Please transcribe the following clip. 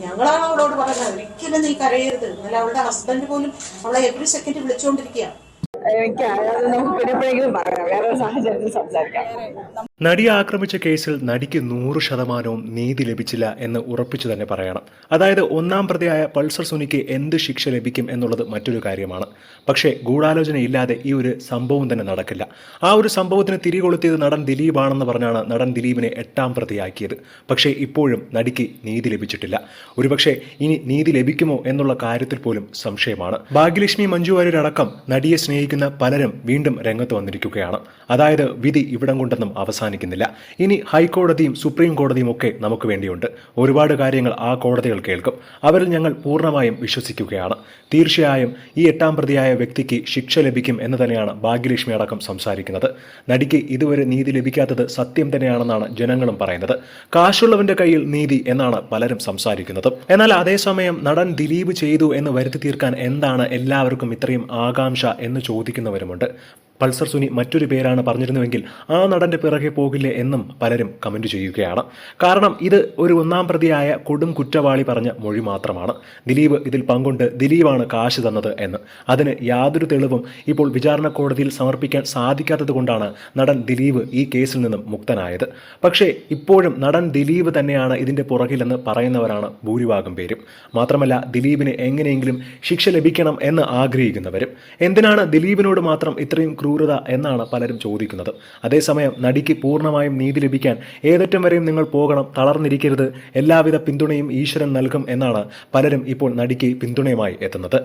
ഞങ്ങളാണ് അവളോട് പറയുന്നത് ഒരിക്കലും നീ കരയരുത്. എന്നാലും അവളുടെ ഹസ്ബൻഡ് പോലും അവളെ എവറി സെക്കൻഡ് വിളിച്ചുകൊണ്ടിരിക്കുകയാണ് എനിക്ക് നമുക്ക് പിന്നെ പറയാം വേറെ സാഹചര്യത്തിൽ സംസാരിക്കാം നടിയെ ആക്രമിച്ച കേസിൽ നടിക്ക് നൂറ് ശതമാനവും നീതി ലഭിച്ചില്ല എന്ന് ഉറപ്പിച്ചു തന്നെ പറയണം. അതായത് ഒന്നാം പ്രതിയായ പൾസർ സുനിക്ക് എന്ത് ശിക്ഷ ലഭിക്കും എന്നുള്ളത് മറ്റൊരു കാര്യമാണ്. പക്ഷേ ഗൂഢാലോചന ഇല്ലാതെ ഈ ഒരു സംഭവം തന്നെ നടക്കില്ല. ആ ഒരു സംഭവത്തിന് തിരികൊളുത്തിയത് നടൻ ദിലീപാണെന്ന് പറഞ്ഞാണ് നടൻ ദിലീപിനെ എട്ടാം പ്രതിയാക്കിയത്. പക്ഷേ ഇപ്പോഴും നടിക്ക് നീതി ലഭിച്ചിട്ടില്ല. ഒരുപക്ഷെ ഇനി നീതി ലഭിക്കുമോ എന്നുള്ള കാര്യത്തിൽ പോലും സംശയമാണ്. ഭാഗ്യലക്ഷ്മി മഞ്ജു വാര്യരടക്കം നടിയെ സ്നേഹിക്കുന്ന പലരും വീണ്ടും രംഗത്ത് വന്നിരിക്കുകയാണ്. അതായത് വിധി ഇവിടം കൊണ്ടൊന്നും അവസാനിക്കുന്നില്ല ഇനി ഹൈക്കോടതിയും സുപ്രീം കോടതിയും ഒക്കെ നമുക്ക് വേണ്ടിയുണ്ട്. ഒരുപാട് കാര്യങ്ങൾ ആ കോടതികൾ കേൾക്കും. അവരിൽ ഞങ്ങൾ പൂർണമായും വിശ്വസിക്കുകയാണ്. തീർച്ചയായും ഈ എട്ടാം പ്രതിയായ വ്യക്തിക്ക് ശിക്ഷ ലഭിക്കും എന്ന് തന്നെയാണ് ഭാഗ്യലക്ഷ്മി അടക്കം സംസാരിക്കുന്നത്. നടിക്ക് ഇതുവരെ നീതി ലഭിക്കാത്തത് സത്യം തന്നെയാണെന്നാണ് ജനങ്ങളും പറയുന്നത്. കാശുള്ളവന്റെ കയ്യിൽ നീതി എന്നാണ് പലരും സംസാരിക്കുന്നത്. എന്നാൽ അതേസമയം നടൻ ദിലീപ് ചെയ്തു എന്ന് വരുത്തി തീർക്കാൻ എന്താണ് എല്ലാവർക്കും ഇത്രയും ആകാംക്ഷ എന്ന് ചോദിക്കുന്നവരുമുണ്ട്. പൾസർ സുനി മറ്റൊരു പേരാണ് പറഞ്ഞിരുന്നുവെങ്കിൽ ആ നടന്റെ പിറകെ പോകില്ലേ എന്നും പലരും കമന്റ് ചെയ്യുകയാണ്. കാരണം ഇത് ഒരു ഒന്നാം പ്രതിയായ കൊടും കുറ്റവാളി പറഞ്ഞ മൊഴി മാത്രമാണ്. ദിലീപ് ഇതിൽ പങ്കുണ്ട്. ദിലീപാണ് കാശ് തന്നത് എന്ന്. അതിന് യാതൊരു തെളിവും ഇപ്പോൾ വിചാരണ കോടതിയിൽ സമർപ്പിക്കാൻ സാധിക്കാത്തത് കൊണ്ടാണ് നടൻ ദിലീപ് ഈ കേസിൽ നിന്നും മുക്തനായത്. പക്ഷേ ഇപ്പോഴും നടൻ ദിലീപ് തന്നെയാണ് ഇതിന്റെ പുറകിലെന്ന് പറയുന്നവരാണ് ഭൂരിഭാഗം പേരും. മാത്രമല്ല ദിലീപിന് എങ്ങനെയെങ്കിലും ശിക്ഷ ലഭിക്കണം എന്ന് ആഗ്രഹിക്കുന്നവരും. എന്തിനാണ് ദിലീപിനോട് മാത്രം ഇത്രയും ക്രൂരത എന്നാണ് പലരും ചോദിക്കുന്നത്. അതേസമയം നടിക്ക് പൂർണമായും നീതി ലഭിക്കാൻ ഏതറ്റം വരെയും നിങ്ങൾ പോകണം തളർന്നിരിക്കരുത് എല്ലാവിധ പിന്തുണയും ഈശ്വരൻ നൽകും എന്നാണ് പലരും ഇപ്പോൾ നടിക്ക് പിന്തുണയുമായി എത്തുന്നത്.